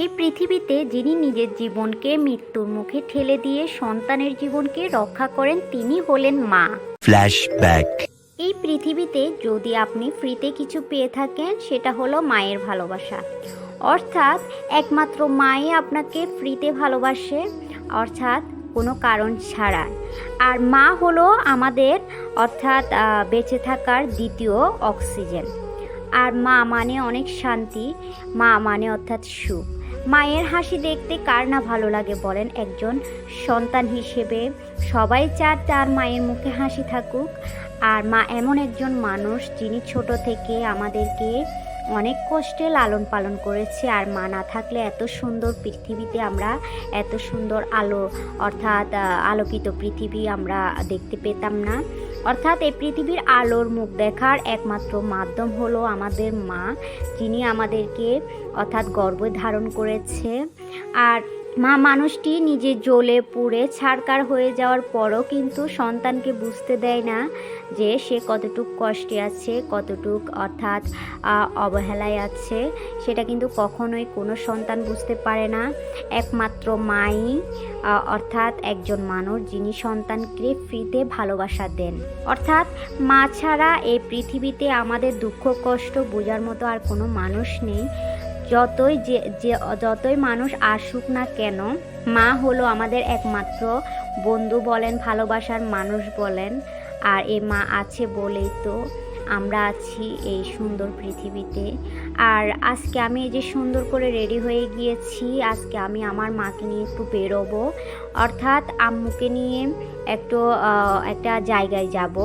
এই পৃথিবীতে যিনি নিজের জীবনকে মৃত্যুর মুখে ঠেলে দিয়ে সন্তানের জীবনকে রক্ষা করেন তিনি হলেন মা। Flashback. এই পৃথিবীতে যদি আপনি ফ্রিতে কিছু পেয়ে থাকেন সেটা হলো মায়ের ভালোবাসা। অর্থাৎ একমাত্র মাই আপনাকে ফ্রিতে ভালোবাসে অর্থাৎ কোনো কারণ ছাড়া। আর মা হলো আমাদের অর্থাৎ বেঁচে থাকার দ্বিতীয় অক্সিজেন। আর মা মানে অনেক শান্তি মা মানে অর্থাৎ সুখ। মায়ের হাসি দেখতে কার না ভালো লাগে বলেন একজন সন্তান হিসেবে। সবাই চার তার মায়ের মুখে হাসি থাকুক। আর মা এমন একজন মানুষ যিনি ছোট থেকে আমাদেরকে অনেক কষ্টে লালন পালন করেছি আর মা না থাকলে এত সুন্দর পৃথিবীতে আমরা, এত সুন্দর আলো, অর্থাৎ আলোকিত পৃথিবী আমরা দেখতে পেতাম না। অর্থাৎ এই পৃথিবীর আলোর মুখ দেখার একমাত্র মাধ্যম হলো আমাদের মা, যিনি আমাদেরকে অর্থাৎ গর্ব ধারণ করেছে। আর মা, মানুষটি নিজে জ্বলে পুড়ে ছাড়কার হয়ে যাওয়ার পরও কিন্তু সন্তানকে বুঝতে দেয় না যে সে কতটুক কষ্টে আছে, কতটুক অর্থাৎ অবহেলায় আছে। সেটা কিন্তু কখনোই কোনো সন্তান বুঝতে পারে না। একমাত্র মাই অর্থাৎ একজন মানুষ যিনি সন্তানকে ফ্রিতে ভালোবাসা দেন। অর্থাৎ মা ছাড়া এই পৃথিবীতে আমাদের দুঃখ কষ্ট বোঝার মতো আর কোনো মানুষ নেই। যতই যে যতই মানুষ আসুক না কেন, মা হলো আমাদের একমাত্র বন্ধু বলেন, ভালোবাসার মানুষ বলেন। আর এ মা আছে বলেই তো আমরা আছি এই সুন্দর পৃথিবীতে। আর আজকে আমি এই যে সুন্দর করে রেডি হয়ে গিয়েছি, আজকে আমি আমার মাকে নিয়ে একটু বেরোবো। অর্থাৎ আম্মুকে নিয়ে একটু একটা জায়গায় যাব।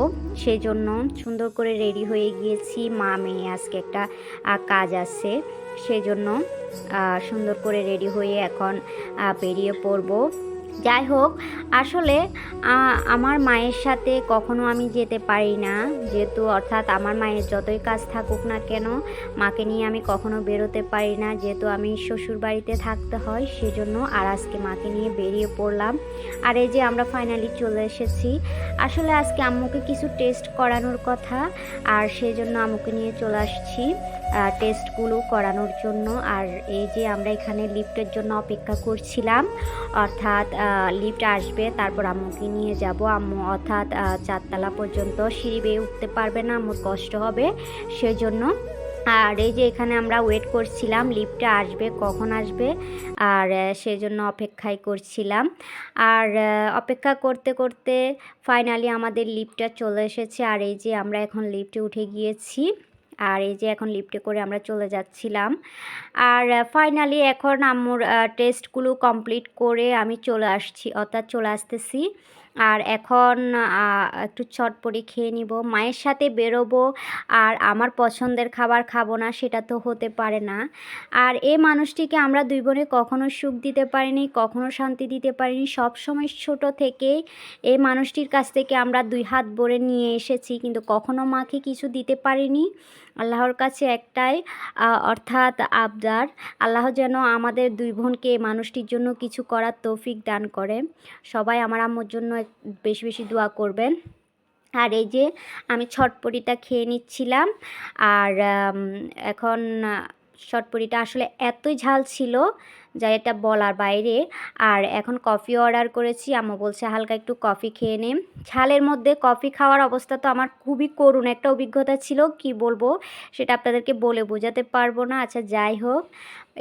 সেই জন্য সুন্দর করে রেডি হয়ে গিয়েছি। মা মেয়ে আজকে একটা কাজ আছে। সেজন্য সুন্দর করে রেডি হয়ে এখন বেরিয়ে পড়ব। যাই হোক, আসলে আমার মায়ের সাথে কখনো আমি যেতে পারি না। যেহেতু অর্থাৎ আমার মায়ের যতই কাজ থাকুক না কেন, মাকে নিয়ে আমি কখনো বেরোতে পারি না। যেহেতু আমি শ্বশুর বাড়িতে থাকতে হয়, সেজন্য আর আজকে মাকে নিয়ে বেরিয়ে পড়লাম। আর এই যে আমরা ফাইনালি চলে এসেছি, আসলে আজকে আম্মুকে কিছু টেস্ট করানোর কথা, আর সেই জন্য আম্মুকে নিয়ে চলে আসছি। টেস্টগুলো করানোর জন্য। আর এই যে আমরা এখানে লিফটের জন্য অপেক্ষা করছিলাম অর্থাৎ লিফট আসবে তারপর আম্মুকে নিয়ে যাব। আম্মু অর্থাৎ চারতলা পর্যন্ত সিঁড়ি বেয়ে উঠতে পারবে না আম্মুর কষ্ট হবে সেজন্য। আর এই যে এখানে আমরা ওয়েট করছিলাম লিফটটা আসবে কখন আসবে আর আহ, সেজন্য অপেক্ষায় করছিলাম। আর অপেক্ষা করতে করতে ফাইনালি আমাদের লিফটটা চলে এসেছে। আর এই যে আমরা এখন লিফটে উঠে গিয়েছি। আর এই যে এখন লিফটে করে আমরা চলে যাচ্ছিলাম। আর ফাইনালি এখন আমার টেস্টগুলো কমপ্লিট করে আমি চলে আসছি, অর্থাৎ চলে আসতেছি। আর এখন একটু চটপটি খেয়ে নিব। মায়ের সাথে বেরোবো আর আমার পছন্দের খাবার খাব না, সেটা তো হতে পারে না। আর এই মানুষটিকে আমরা দুই বোনে কখনো সুখ দিতে পারিনি, কখনো শান্তি দিতে পারিনি। সব সময় ছোট থেকেই এই মানুষটির কাছ থেকে আমরা দুই হাত ভরে নিয়ে এসেছি, কিন্তু কখনো মাকে কিছু দিতে পারিনি। আল্লাহর কাছে একটাই অর্থাৎ আবদার। আল্লাহ যেন আমাদের দুই বোনকে মানুষটির জন্য কিছু করার তৌফিক দান করে। সবাই আমার আম্মুর জন্য বেশি বেশি দোয়া করবেন। আর এই যে আমি ছটপটিটা খেয়ে নিচ্ছিলাম, আর এখন ছটপটিটা আসলে এতই ঝাল ছিল যা এটা বলার বাইরে। আর এখন কফি অর্ডার করেছি। আম্মু বলছে, হালকা একটু কফি খেয়ে নে। ছালের মধ্যে কফি খাওয়ার অবস্থা তো আমার খুবই করুণ একটা অভিজ্ঞতা ছিল। কি বলব? সেটা আপনাদেরকে বলে বোঝাতে পারব না। আচ্ছা যাই হোক।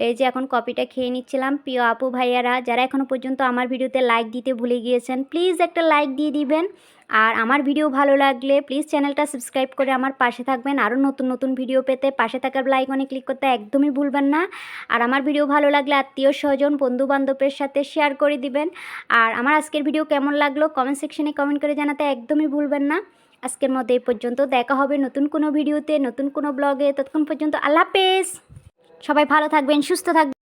এই যে এখন কপিটা খেয়ে নিচ্ছিলাম। প্রিয় আপু ভাইয়ারা, যারা এখনও পর্যন্ত আমার ভিডিওতে লাইক দিতে ভুলে গিয়েছেন প্লিজ একটা লাইক দিয়ে দিবেন। আর আমার ভিডিও ভালো লাগলে প্লিজ চ্যানেলটা সাবস্ক্রাইব করে আমার পাশে থাকবেন। আরও নতুন নতুন ভিডিও পেতে পাশে থাকার লাইকনে ক্লিক করতে একদমই ভুলবেন না। আর আমার ভিডিও ভালো লাগলে আত্মীয় স্বজন বন্ধু বান্ধবের সাথে শেয়ার করে দিবেন। আর আমার আজকের ভিডিও কেমন লাগল কমেন্ট সেকশনে কমেন্ট করে জানাতে একদমই ভুলবেন না। আজকের মধ্যে এই পর্যন্ত, দেখা হবে নতুন কোনো ভিডিওতে নতুন কোনো ব্লগে ততক্ষণ পর্যন্ত আল্লাহ হাফেজ। সবাই ভালো থাকবেন, সুস্থ থাকবেন।